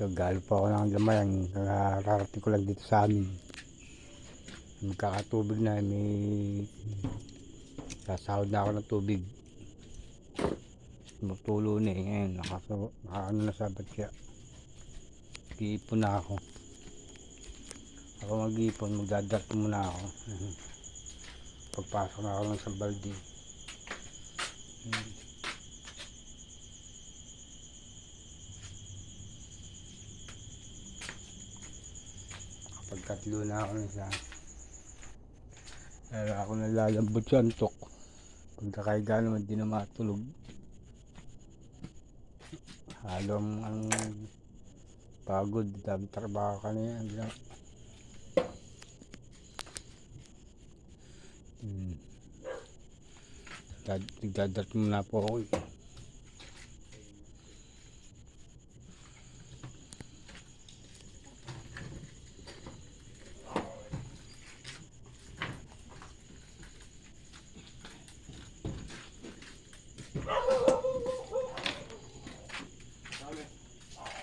Ito, galing po ako ng Lamayang. Kararating ko lang dito sa amin. Magkakatubig na. May sasahod na ako ng tubig. Magtulo na eh. Ngayon, nakaso, nakaano na sabat kaya. Iipon na ako. Ako mag-iipon, magdadart muna ako. Pagpasok na ako ng sa balde. Kapag katlo na ako na sa Pero ako nalalambot sa antok. Pag nakaiga naman, di na matulog. Halong ang pagod, dami trabaho ka na yan. Hmm. Dad- Nagdadat muna po ako. eh.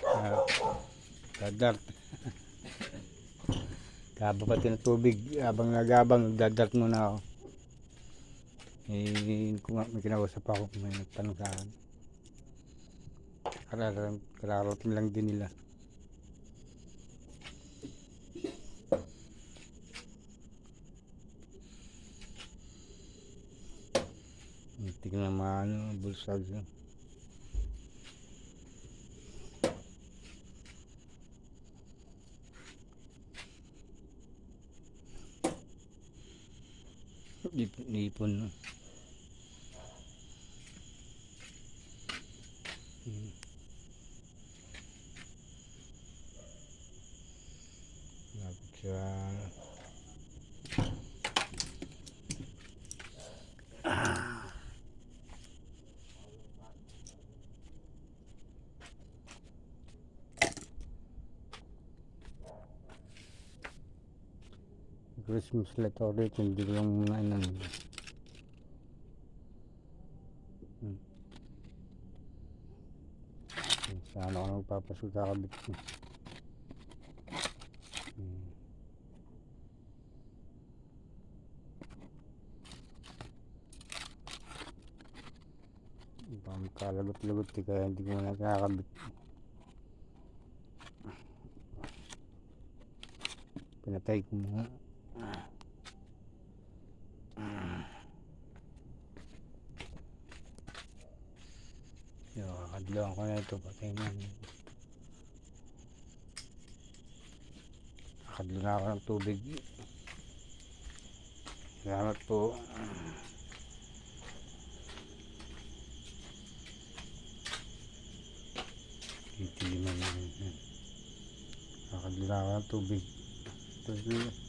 Ah, Dadart. Kaba pati ng tubig. Habang nagabang, nagdadart muna ako. Eh, kung may kinausap ako, may nagtanong sa akin. Kararating, lang din nila. Tingnan mga ano, bulsag. yun. Ip- Ipon. Christmas letter ulit, hindi ko lang muna inan. Hmm. Sana ako nagpapasok sa kabit ko. Hmm. Baka magkalagot-lagot kaya hindi ko na nakakabit. Pinatay ko muna. Yo, kakadlawan ko na ito, patay na. Kakadlo na ako ng tubig. Salamat po. Titiliman na yun. Kakadlo na ako ng tubig. Tubig.